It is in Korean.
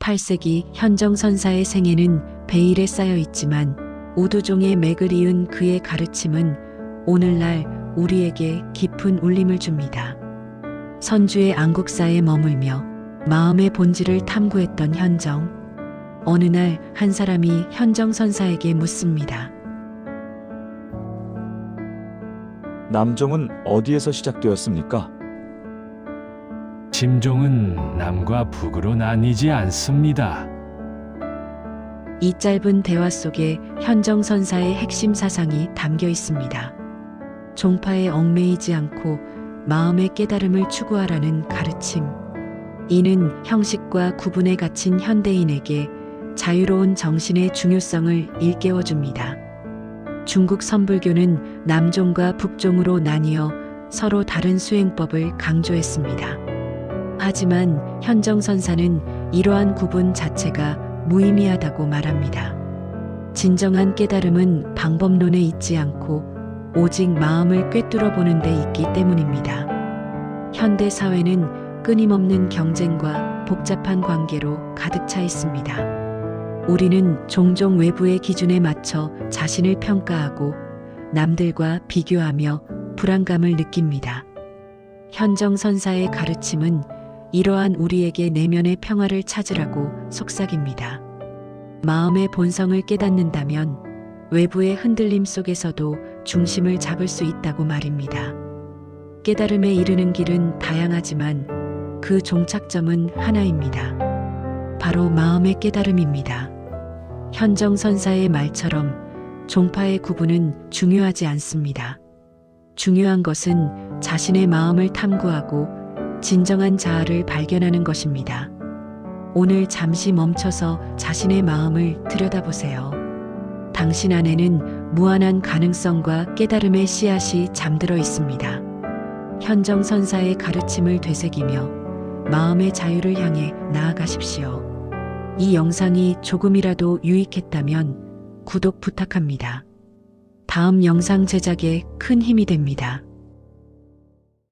8세기 현정선사의 생애는 베일에 쌓여 있지만 오두종의 맥을 이은 그의 가르침은 오늘날 우리에게 깊은 울림을 줍니다. 선주의 안국사에 머물며 마음의 본질을 탐구했던 현정. 어느 날 한 사람이 현정 선사에게 묻습니다. 남종은 어디에서 시작되었습니까? 심종은 남과 북으로 나뉘지 않습니다. 이 짧은 대화 속에 현정 선사의 핵심 사상이 담겨 있습니다. 종파에 얽매이지 않고 마음의 깨달음을 추구하라는 가르침. 이는 형식과 구분에 갇힌 현대인에게 자유로운 정신의 중요성을 일깨워 줍니다. 중국 선불교는 남종과 북종으로 나뉘어 서로 다른 수행법을 강조했습니다. 하지만 현정선사는 이러한 구분 자체가 무의미하다고 말합니다. 진정한 깨달음은 방법론에 있지 않고 오직 마음을 꿰뚫어 보는 데 있기 때문입니다. 현대 사회는 끊임없는 경쟁과 복잡한 관계로 가득 차 있습니다. 우리는 종종 외부의 기준에 맞춰 자신을 평가하고 남들과 비교하며 불안감을 느낍니다. 현정선사의 가르침은 이러한 우리에게 내면의 평화를 찾으라고 속삭입니다. 마음의 본성을 깨닫는다면 외부의 흔들림 속에서도 중심을 잡을 수 있다고 말입니다. 깨달음에 이르는 길은 다양하지만 그 종착점은 하나입니다. 바로 마음의 깨달음입니다. 현정선사의 말처럼 종파의 구분은 중요하지 않습니다. 중요한 것은 자신의 마음을 탐구하고 진정한 자아를 발견하는 것입니다. 오늘 잠시 멈춰서 자신의 마음을 들여다보세요. 당신 안에는 무한한 가능성과 깨달음의 씨앗이 잠들어 있습니다. 현정 선사의 가르침을 되새기며 마음의 자유를 향해 나아가십시오. 이 영상이 조금이라도 유익했다면 구독 부탁합니다. 다음 영상 제작에 큰 힘이 됩니다.